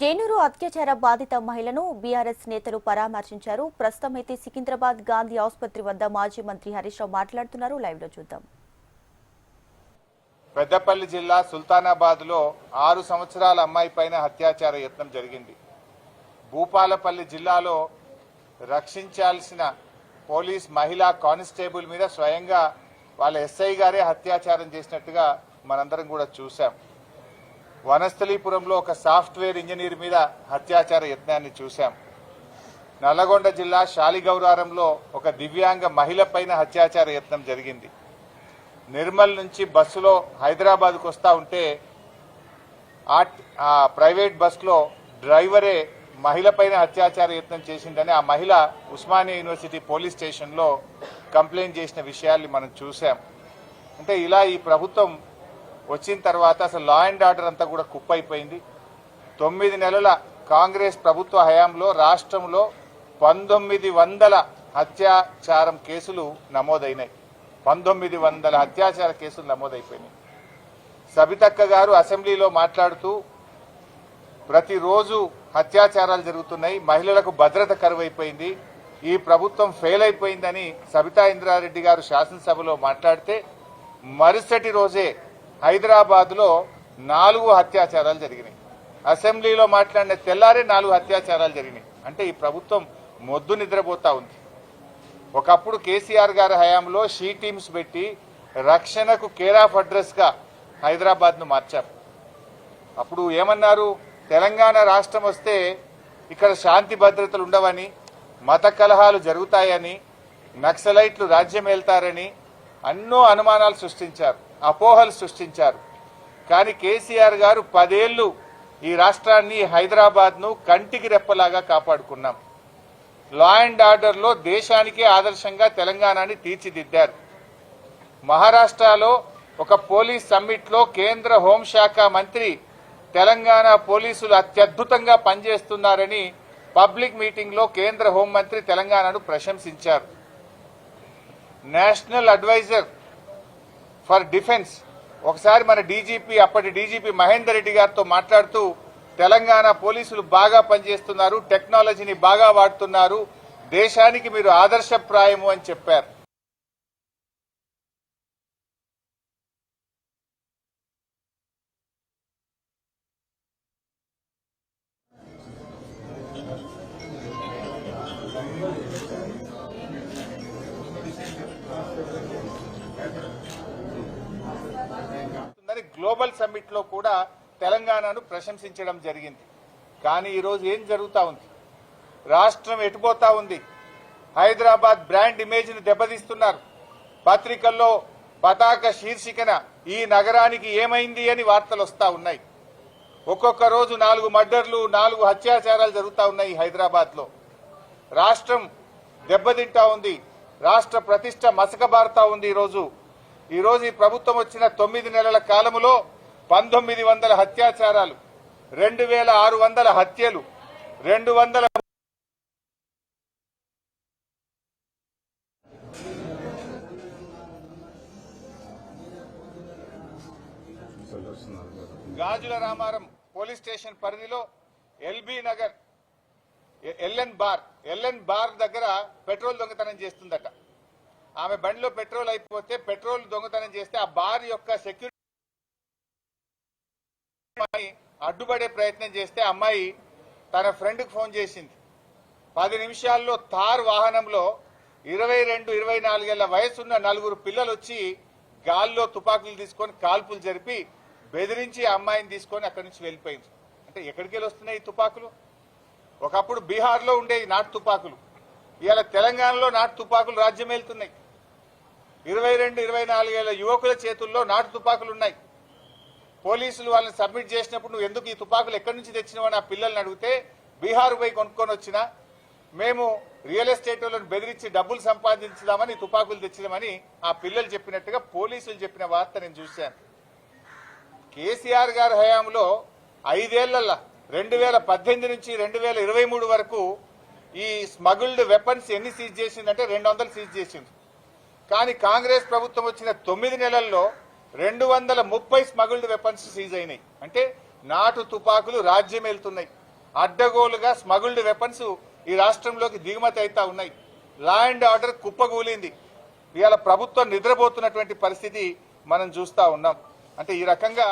జైనూరు అత్యాచార బాధిత మహిళను బీఆర్ఎస్ నేతలు పరామర్శించారు. ప్రస్తుతం అయితే సికింద్రాబాద్ గాంధీ ఆసుపత్రి వద్ద మాజీ మంత్రి హరీష్ రావు మాట్లాడుతున్నారు. లైవ్లో చూద్దాం. పెద్దపల్లి జిల్లా సుల్తానాబాద్లో ఆరు సంవత్సరాల అమ్మాయి పైన అత్యాచార యత్నం జరిగింది. భూపాలపల్లి జిల్లాలో రక్షించాల్సిన పోలీస్ మహిళా కానిస్టేబుల్ మీద స్వయంగా వాళ్ళ ఎస్ఐ గారే అత్యాచారం చేసినట్టుగా మనందరం కూడా చూశాం. వనస్థలీపురంలో ఒక సాఫ్ట్వేర్ ఇంజనీర్ మీద అత్యాచార యత్నాన్ని చూశాం. నల్లగొండ జిల్లా శాలిగౌరారంలో ఒక దివ్యాంగ మహిళ పైన యత్నం జరిగింది. నిర్మల్ నుంచి బస్సులో హైదరాబాద్కు వస్తూ ఉంటే ఆ ఆ ప్రైవేట్ బస్సులో డ్రైవరే మహిళ పైన అత్యాచార యత్నం చేసిందని ఆ మహిళ ఉస్మానియా యూనివర్సిటీ పోలీస్ స్టేషన్లో కంప్లైంట్ చేసిన విషయాల్ని మనం చూసాం అంటే ఇలా ఈ ప్రభుత్వం వచ్చిన తర్వాత అసలు లా అండ్ ఆర్డర్ అంతా కూడా కుప్పైపోయింది. తొమ్మిది నెలల కాంగ్రెస్ ప్రభుత్వ హయాంలో రాష్ట్రంలో పంతొమ్మిది వందల అత్యాచారం కేసులు నమోదైనాయి. పంతొమ్మిది వందల అత్యాచార కేసులు నమోదైపోయినాయి. సబితక్క గారు అసెంబ్లీలో మాట్లాడుతూ ప్రతిరోజు అత్యాచారాలు జరుగుతున్నాయి మహిళలకు భద్రత కరువైపోయింది ఈ ప్రభుత్వం ఫెయిల్ అయిపోయిందని సబితా ఇంద్రారెడ్డి గారు శాసనసభలో మాట్లాడితే మరుసటి రోజే హైదరాబాద్లో నాలుగు అత్యాచారాలు జరిగినాయి. అసెంబ్లీలో మాట్లాడిన తెల్లారే నాలుగు అత్యాచారాలు జరిగినాయి. అంటే ఈ ప్రభుత్వం మొద్దు నిద్రపోతా ఉంది. ఒకప్పుడు కేసీఆర్ గారి హయాంలో షీ టీమ్స్ పెట్టి రక్షణకు కేర్ ఆఫ్ అడ్రస్గా హైదరాబాద్ను మార్చారు. అప్పుడు ఏమన్నారు? తెలంగాణ రాష్ట్రం వస్తే ఇక్కడ శాంతి భద్రతలు ఉండవని మత కలహాలు జరుగుతాయని నక్సలైట్లు రాజ్యం వెళ్తారని ఎన్నో అనుమానాలు సృష్టించారు. అపోహలు సృష్టించారు. కానీ కేసీఆర్ గారు పదేళ్ళు ఈ రాష్ట్రాన్ని హైదరాబాద్ను కంటికి రెప్పలాగా కాపాడుకున్నాం. లా అండ్ ఆర్డర్లో దేశానికే ఆదర్శంగా తెలంగాణని తీర్చిదిద్దారు. మహారాష్ట్రలో ఒక పోలీస్ సమ్మిట్లో కేంద్ర హోంశాఖ మంత్రి తెలంగాణ పోలీసులు అత్యద్భుతంగా పనిచేస్తున్నారని పబ్లిక్ మీటింగ్లో కేంద్ర హోంమంత్రి తెలంగాణను ప్రశంసించారు. National advisor for defence. ఒకసారి మన డీజీపీ అప్పటి డీజీపీ మహేందర్ రెడ్డి గారితో మాట్లాడుతూ తెలంగాణ పోలీసులు బాగా పనిచేస్తున్నారు టెక్నాలజీని బాగా వాడుతున్నారు దేశానికి మీరు ఆదర్శప్రాయము అని చెప్పారు. గ్లోబల్ సమ్మిట్లో కూడా తెలంగాణను ప్రశంసించడం జరిగింది. కానీ ఈరోజు ఏం జరుగుతూ ఉంది? రాష్ట్రం ఎటుపోతా ఉంది? హైదరాబాద్ బ్రాండ్ ఇమేజ్ను దెబ్బతీస్తున్నారు. పత్రికల్లో పతాక శీర్షికన ఈ నగరానికి ఏమైంది అని వార్తలు వస్తూ ఉన్నాయి. ఒక్కొక్క రోజు నాలుగు మర్డర్లు నాలుగు అత్యాచారాలు జరుగుతూ ఉన్నాయి హైదరాబాద్లో. రాష్ట్రం దెబ్బతింటా ఉంది. రాష్ట్ర ప్రతిష్ట మసకబారుతా ఉంది ఈరోజు. ఈరోజు ఈ ప్రభుత్వం వచ్చిన తొమ్మిది నెలల కాలములో పంతొమ్మిది వందల హత్యాచారాలు రెండు వేల ఆరు వందల హత్యలు రెండు వందల గాజుల రామారం పోలీస్ స్టేషన్ పరిధిలో LB Nagar LN bar LN bar దగ్గర పెట్రోల్ దొంగతనం చేస్తుందట. ఆమె బండిలో పెట్రోల్ అయిపోతే పెట్రోల్ దొంగతనం చేస్తే ఆ బార్ యొక్క సెక్యూరిటీ అడ్డుపడే ప్రయత్నం చేస్తే ఆ అమ్మాయి తన ఫ్రెండ్కి ఫోన్ చేసింది. పది నిమిషాల్లో తార్ వాహనంలో ఇరవై రెండు ఇరవై నాలుగేళ్ళ వయసున్న నలుగురు పిల్లలు వచ్చి గాల్లో తుపాకులు తీసుకొని కాల్పులు జరిపి బెదిరించి అమ్మాయిని తీసుకొని అక్కడి నుంచి వెళ్ళిపోయింది. అంటే ఎక్కడికి వెళ్ళి వస్తున్నాయి ఈ తుపాకులు? ఒకప్పుడు బీహార్లో ఉండే నాటు తుపాకులు. ఇవాళ తెలంగాణలో నాటు తుపాకులు రాజ్యం వెళ్తున్నాయి ఇరవై రెండు ఇరవై నాలుగేళ్ళ యువకుల చేతుల్లో నాటు తుపాకులు ఉన్నాయి. పోలీసులు వాళ్ళని సబ్మిట్ చేసినప్పుడు నువ్వు ఎందుకు ఈ తుపాకులు ఎక్కడి నుంచి తెచ్చినావని ఆ పిల్లల్ని అడిగితే బీహార్ పోయి కొనుక్కొని వచ్చిన మేము రియల్ ఎస్టేట్ వాళ్ళని బెదిరించి డబ్బులు సంపాదించుదామని తుపాకులు తెచ్చినామని ఆ పిల్లలు చెప్పినట్టుగా పోలీసులు చెప్పిన వార్త నేను చూశాను. కేసీఆర్ గారి హయాంలో ఐదేళ్ళలో రెండు వేల పద్దెనిమిది నుంచి రెండు వేల ఇరవై మూడు వరకు ఈ స్మగుల్డ్ వెపన్స్ ఎన్ని సీజ్ చేసిందంటే రెండు వందలు సీజ్ చేసింది. కానీ కాంగ్రెస్ ప్రభుత్వం వచ్చిన తొమ్మిది నెలల్లో రెండు వందల ముప్పై స్మగుల్డ్ వెపన్స్ సీజ్ అయినాయి. అంటే నాటు తుపాకులు రాజ్యం వెళ్తున్నాయి అడ్డగోలుగా స్మగుల్డ్ వెపన్స్ ఈ రాష్ట్రంలోకి దిగుమతి అవుతా ఉన్నాయి. లా అండ్ ఆర్డర్ కుప్పగూలింది. ఇవాళ ప్రభుత్వం నిద్రపోతున్నటువంటి పరిస్థితి మనం చూస్తూ ఉన్నాం. అంటే ఈ రకంగా